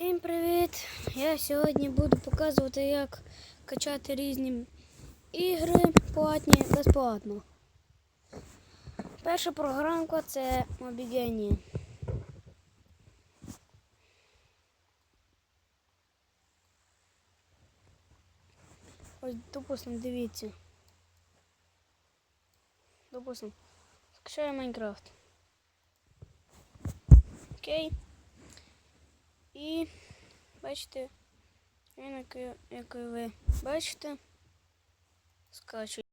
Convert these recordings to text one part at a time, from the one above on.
Всім привіт! Я сьогодні буду показувати, як качати різні ігри платні безплатно. Перша програмка це Mobigeni. Ось, допустим, дивіться. Допустим, скачаю Майнкрафт. Окей. І бачите, він, який, ви бачите, скачує.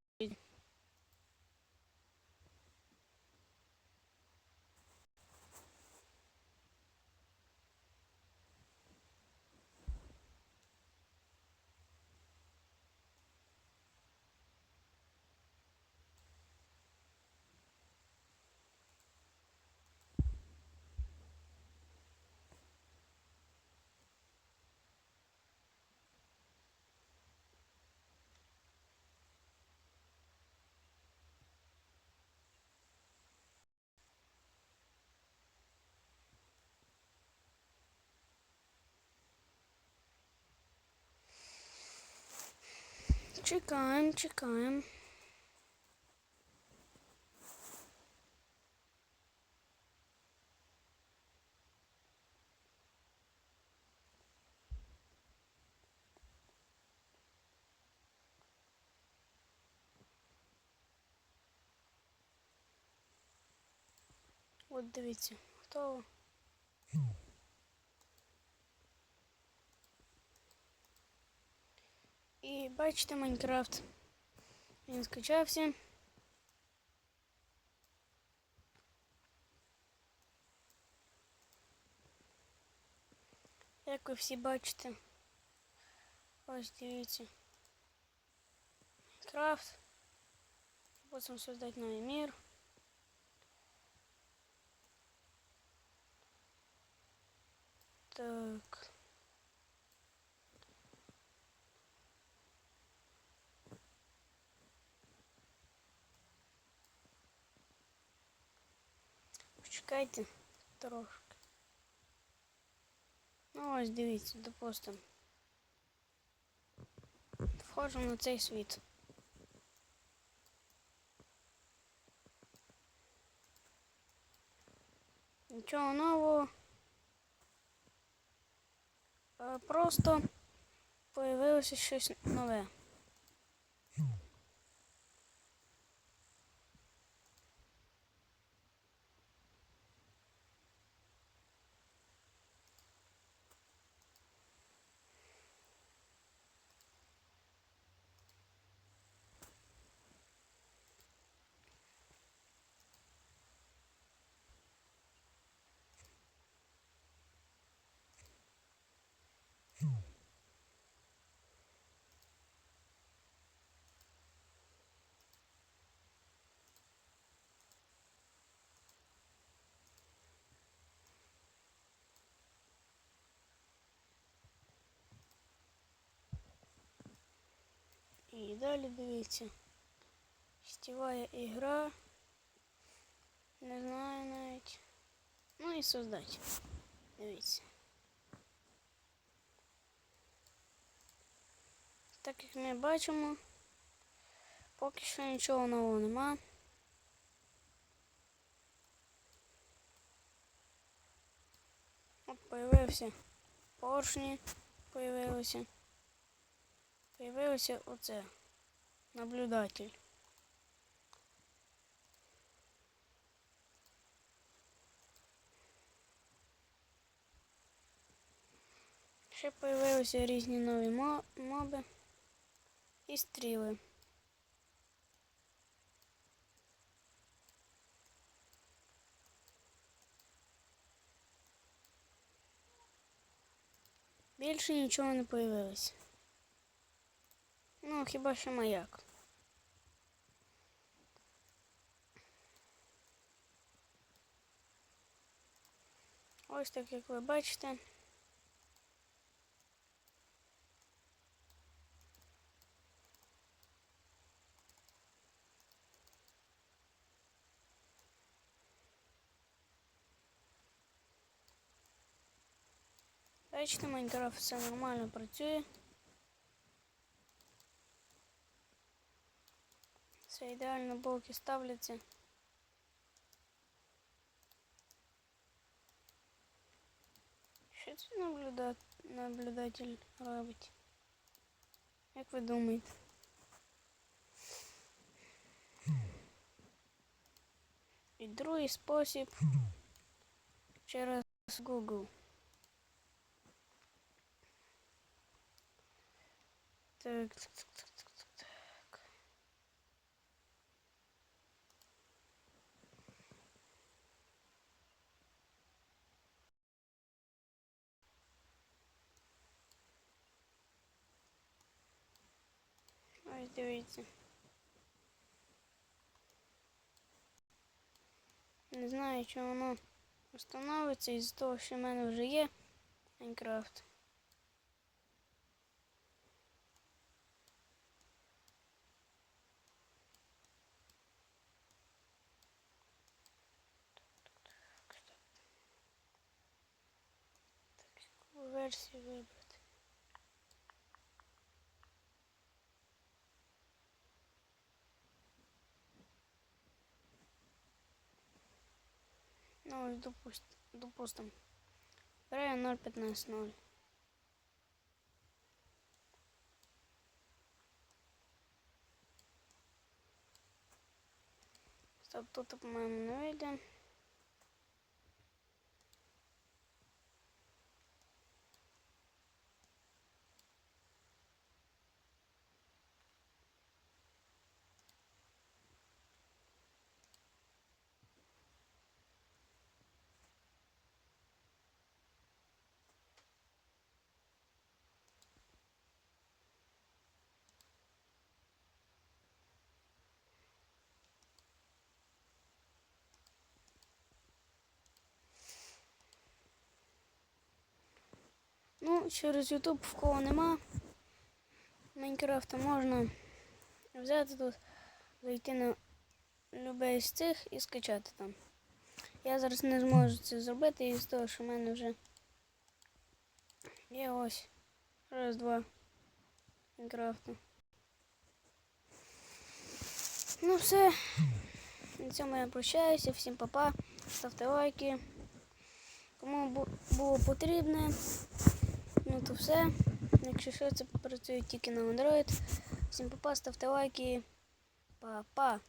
Чекаємо, чекаємо. От дивіться, готово. бачите Майнкрафт. Він скачався. Як ви всі бачите. Ось дивіться. Майнкрафт. Потім создати новий мир. Так. Почекайте трошки. Ну ось дивіться, допустим. Входжу на цей світ. Нічого нового. Е, Просто появилося щось нове. І далі дивіться. Сетєва ігра. Не знаю навіть. Ну і создать. Дивіться. Так як ми бачимо, поки що нічого нового нема. От появився поршні, появилося. Появився оце наблюдатель. Ще появилися різні нові моби і стріли. Більше нічого не появилося. Ну, хіба що маяк. Ось так, як ви бачите. Бачите, Майнкрафт все нормально працює. Все ідеально блоки ставляться. Що це наблюда... наблюдатель робить? Як ви думаєте? І другий спосіб через Google. Так, так, так, так, так, так, так. Ось дивіться. Не знаю, чи воно встановиться із того, що в мене вже є Майнкрафт. Версію вибрати? Ну, допустим, допустим. Берем 0,15, 0. Стоп, тут, по-моему, ну идем. Ну, через YouTube в кого нема. Майнкрафта можна взяти тут, зайти на любий з цих і скачати там. Я зараз не зможу це зробити із того, що в мене вже є ось. Раз, два. Майнкрафту. Ну все. На цьому я прощаюся. Всім па-па. Ставте лайки. Кому було потрібне. Ну то все. Якщо що, це працює тільки на Android. Всім па-па, ставте лайки. Па-па.